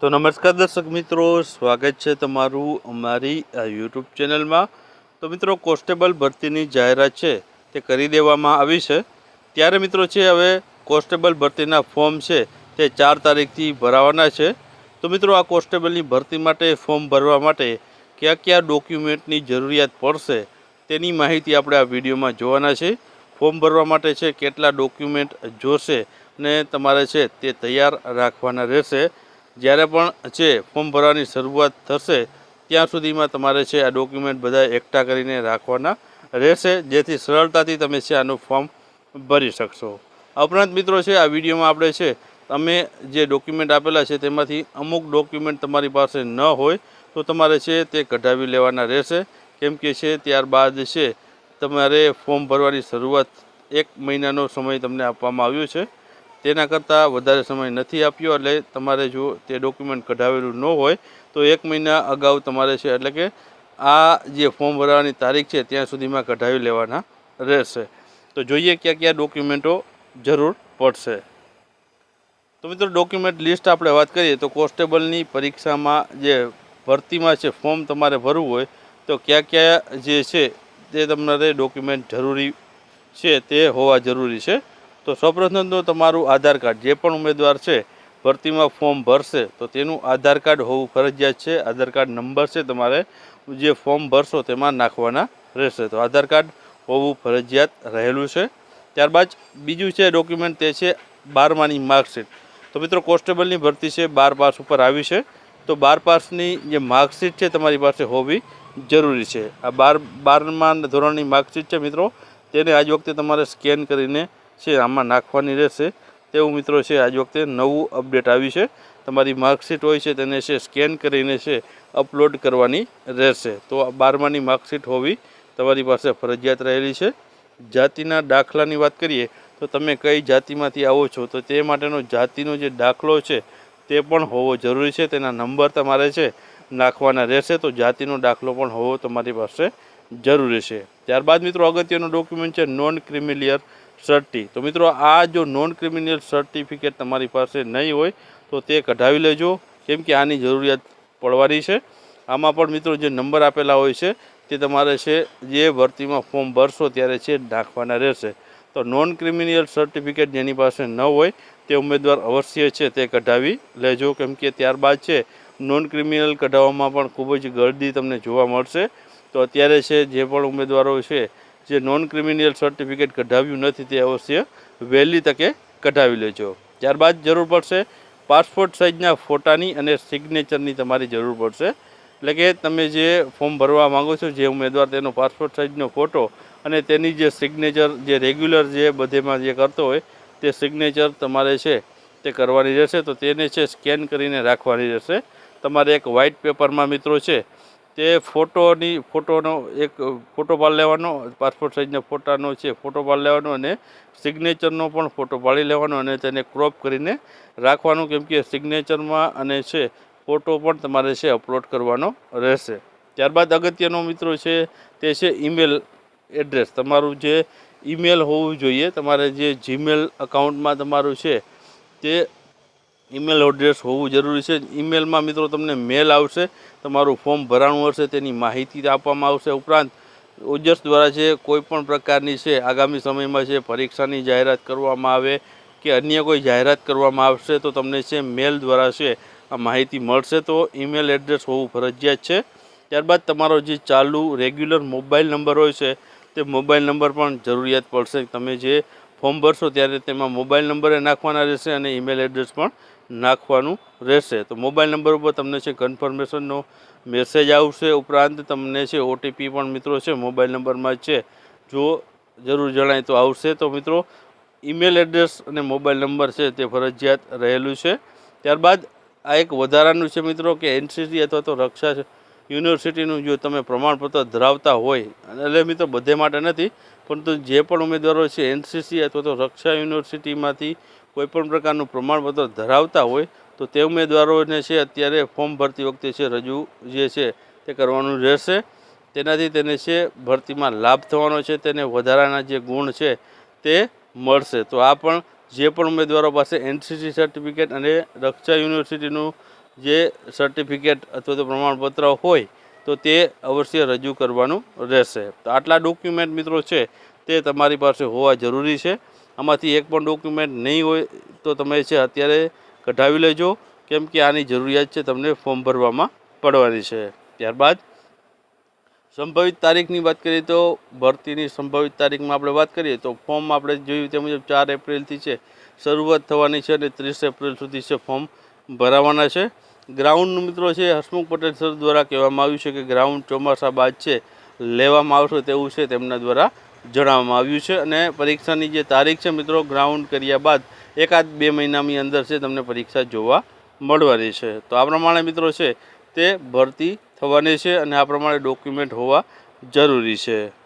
તો નમસ્કાર દર્શક મિત્રો, સ્વાગત છે તમારું અમારી આ યુટ્યુબ ચેનલમાં. તો મિત્રો, કોન્સ્ટેબલ ભરતીની જાહેરાત છે તે કરી દેવામાં આવી છે. ત્યારે મિત્રો છે, હવે કોન્સ્ટેબલ ભરતીના ફોર્મ છે તે ચાર તારીખથી ભરાવાના છે. તો મિત્રો, આ કોન્સ્ટેબલની ભરતી માટે ફોર્મ ભરવા માટે કયા કયા ડોક્યુમેન્ટની જરૂરિયાત પડશે તેની માહિતી આપણે આ વિડીયોમાં જોવાના છે. ફોર્મ ભરવા માટે છે, કેટલા ડોક્યુમેન્ટ જોશે ને તમારે છે તે તૈયાર રાખવાના રહેશે. જ્યારે પણ છે ફોર્મ ભરવાની શરૂઆત થશે, ત્યાં સુધીમાં તમારે છે, આ ડોક્યુમેન્ટ બધા એકઠા કરીને રાખવાના રહેશે, જેથી સરળતાથી તમે છે, આનું ફોર્મ ભરી શકશો. આ ઉપરાંત મિત્રો છે, આ વિડીયોમાં આપણે છે તમે જે ડોક્યુમેન્ટ આપેલા છે, તેમાંથી અમુક ડોક્યુમેન્ટ તમારી પાસે ન હોય, તો તમારે છે, તે કઢાવી લેવાના રહેશે. કેમ કે છે, ત્યારબાદ છે, તમારે ફોર્મ ભરવાની શરૂઆત એક મહિનાનો સમય તમને આપવામાં આવ્યો છે. તેના કરતાં વધારે સમય નથી આપ્યો, એટલે તમારે જો તે ડોક્યુમેન્ટ કઢાવેલું ન હોય, તો એક મહિના અગાઉ તમારે છે, એટલે કે આ જે ફોર્મ ભરવાની તારીખ છે, ત્યાં સુધીમાં કઢાવી લેવાના રહેશે. તો જોઈએ કયા કયા ડોક્યુમેન્ટો જરૂર પડશે. તો મિત્રો ડોક્યુમેન્ટ લિસ્ટ આપણે વાત કરીએ, તો કોન્સ્ટેબલની પરીક્ષામાં જે ભરતીમાં છે ફોર્મ તમારે ભરવું હોય, તો કયા કયા જે છે, તે તમારે ડોક્યુમેન્ટ જરૂરી છે, તે હોવા જરૂરી છે. તો સૌપ્રથમ તો તમારું આધાર કાર્ડ, જે પણ ઉમેદવાર છે, ભરતીમાં ફોર્મ ભરશે, તો તેનું આધાર કાર્ડ હોવું ફરજિયાત છે. આધાર કાર્ડ નંબર છે તમારે, જે ફોર્મ ભરશો તેમાં નાખવાના રહેશે. તો આધાર કાર્ડ હોવું ફરજિયાત રહેલું છે. ત્યારબાદ બીજું છે ડોક્યુમેન્ટ, તે છે બારમાની માર્કશીટ. તો મિત્રો, કોન્સ્ટેબલની ભરતી છે, બાર પાસ ઉપર આવી છે. તો બાર પાસની જે માર્કશીટ છે તમારી પાસે હોવી જરૂરી છે. આ બાર, બારમા ધોરણની માર્કશીટ છે મિત્રો. તેને આજ વખતે તમારે સ્કેન કરીને છે, આમાં નાખવાની રહેશે. તેવું મિત્રો છે, આજ વખતે નવું અપડેટ આવ્યું છે. તમારી માર્કશીટ હોય છે, તેને છે, સ્કેન કરીને છે, અપલોડ કરવાની રહેશે. તો બારમાની માર્કશીટ હોવી તમારી પાસે ફરજિયાત રહેલી છે. જાતિના દાખલાની વાત કરીએ, તો તમે કઈ જાતિમાંથી આવો છો, તો તે માટેનો જાતિનો જે દાખલો છે, તે પણ હોવો જરૂરી છે. તેના નંબર તમારે છે, નાખવાના રહેશે. તો જાતિનો દાખલો પણ હોવો તમારી પાસે જરૂરી છે. ત્યારબાદ મિત્રો, અગત્યનો ડોક્યુમેન્ટ છે નોન ક્રિમિલિયર સર્ટી તો મિત્રો, આ જો નોન ક્રિમિનલ સર્ટિફિકેટ તમારી પાસે નહીં હોય, તો તે કઢાવી લેજો. કેમ કે આની જરૂરિયાત પડવાની છે. આમાં પણ મિત્રો, જે નંબર આપેલા હોય છે, તે તમારે છે, જે ભરતીમાં ફોર્મ ભરશો ત્યારે છે, નાખવાના રહેશે. તો નોન ક્રિમિનલ સર્ટિફિકેટ જેની પાસે ન હોય, તે ઉમેદવાર અવશ્ય છે, તે કઢાવી લેજો. કેમ કે ત્યારબાદ છે નોન ક્રિમિનલ કઢાવવામાં પણ ખૂબ જ ગળદી તમને જોવા મળશે. તો અત્યારે છે, જે પણ ઉમેદવારો છે જે નોન ક્રિમિનલ સર્ટિફિકેટ કઢાવ્યું નથી તે અવશ્ય વહેલી તકે કઢાવી લેજો. ત્યારબાદ જરૂર પડશે પાસપોર્ટ સાઇઝના ફોટાની અને સિગ્નેચરની તમારી જરૂર પડશે. એટલે કે તમે જે ફોર્મ ભરવા માંગો છો, જે ઉમેદવાર તેનો પાસપોર્ટ સાઇઝનો ફોટો અને તેની જે સિગ્નેચર જે રેગ્યુલર જે બધેમાં જે કરતો હોય, તે સિગ્નેચર તમારે છે તે કરવાની રહેશે. તો તેને છે સ્કેન કરીને રાખવાની રહેશે. તમારે એક વ્હાઇટ પેપરમાં મિત્રો છે તે ફોટોની, ફોટોનો એક, ફોટો પાડી લેવાનો પાસપોર્ટ સાઇઝના ફોટાનો છે, ફોટો પાડી લેવાનો અને સિગ્નેચરનો પણ ફોટો પાડી લેવાનો અને તેને ક્રોપ કરીને રાખવાનું, કેમ કે સિગ્નેચરમાં અને છે, ફોટો પણ તમારે છે અપલોડ કરવાનો રહેશે. ત્યારબાદ અગત્યનો મિત્રો છે, તે છે ઈમેલ એડ્રેસ તમારું જે ઈમેલ હોવું જોઈએ, તમારે જે જીમેલ અકાઉન્ટમાં તમારું છે, તે ઈમેલ એડ્રેસ હોવું જરૂરી છે. ઈમેલમાં મિત્રો તમને મેલ આવશે, તમારું ફોર્મ ભરાણું હશે, તેની માહિતી આપવામાં આવશે. ઉપરાંત ઓજસ દ્વારા છે કોઈ પણ પ્રકારની છે, આગામી સમયમાં છે પરીક્ષાની જાહેરાત કરવામાં આવે કે અન્ય કોઈ જાહેરાત કરવામાં આવશે, તો તમને છે મેલ દ્વારા છે, આ માહિતી મળશે. તો ઈમેલ એડ્રેસ હોવું ફરજિયાત છે. ત્યારબાદ તમારો જે ચાલુ રેગ્યુલર મોબાઈલ નંબર હોય છે, તે મોબાઈલ નંબર પણ જરૂરિયાત પડશે. તમે જે ફોર્મ ભરશો ત્યારે તેમાં મોબાઈલ નંબરે નાખવાના રહેશે અને ઈમેલ એડ્રેસ પણ નાખવાનું રહેશે. તો મોબાઈલ નંબર ઉપર તમને છે કન્ફર્મેશનનો મેસેજ આવશે. ઉપરાંત તમને છે ઓટીપી પણ મિત્રો છે મોબાઈલ નંબરમાં છે. જો જરૂર જણાય તો આવશે. તો મિત્રો ઈમેલ એડ્રેસ અને મોબાઈલ નંબર છે તે ફરજિયાત રહેલું છે. ત્યારબાદ આ એક વધારાનું છે મિત્રો કે એનસીસી અથવા તો રક્ષા યુનિવર્સિટીનું જો તમે પ્રમાણપત્ર ધરાવતા હોય, એટલે મિત્રો બધે માટે નથી, પરંતુ જે પણ ઉમેદવારો છે એનસીસી અથવા તો રક્ષા યુનિવર્સિટીમાંથી કોઈ પણ પ્રકારનું પ્રમાણપત્ર ધરાવતા હોય તો તે ઉમેદવારોને છે અત્યારે ફોર્મ ભરતી વખતે છે રજૂ જે છે તે કરવાનું રહેશે. તેનાથી તેને છે ભરતીમાં લાભ થવાનો છે, તેને વધારાના જે ગુણ છે તે મળશે. તો આ પણ જે પણ ઉમેદવારો પાસે એનસીસી સર્ટિફિકેટ અને રક્ષા યુનિવર્સિટીનું જે સર્ટિફિકેટ અથવા તો પ્રમાણપત્ર હોય તો તે અવશ્ય રજૂ કરવાનું રહેશે. તો આટલા ડોક્યુમેન્ટ મિત્રો છે તે તમારી પાસે હોવા જરૂરી છે. આમાંથી એક પણ ડોક્યુમેન્ટ નહીં હોય તો તમે છે અત્યારે કઢાવી લેજો, કેમ કે આની જરૂરિયાત છે તમને ફોર્મ ભરવામાં પડવાની છે. ત્યારબાદ સંભવિત તારીખની વાત કરીએ તો ભરતીની સંભવિત તારીખમાં આપણે વાત કરીએ તો ફોર્મ આપણે જોયું તે મુજબ ચાર એપ્રિલથી છે, શરૂઆત થવાની છે અને ત્રીસ એપ્રિલ સુધી છે ફોર્મ ભરાવાના છે. ગ્રાઉન્ડનું મિત્રો છે, હસમુખ પટેલ સર દ્વારા કહેવામાં આવ્યું છે કે ગ્રાઉન્ડ ચોમાસા બાદ છે, લેવામાં આવશે તેવું છે તેમના દ્વારા જણાવવામાં આવ્યું છે અને પરીક્ષાની જે તારીખ છે મિત્રો ગ્રાઉન્ડ કર્યા બાદ એકાદ બે મહિનાની અંદર છે તમને પરીક્ષા જોવા મળવાની છે. તો આ પ્રમાણે મિત્રો છે તે ભરતી થવાની છે અને આ પ્રમાણે ડોક્યુમેન્ટ હોવા જરૂરી છે.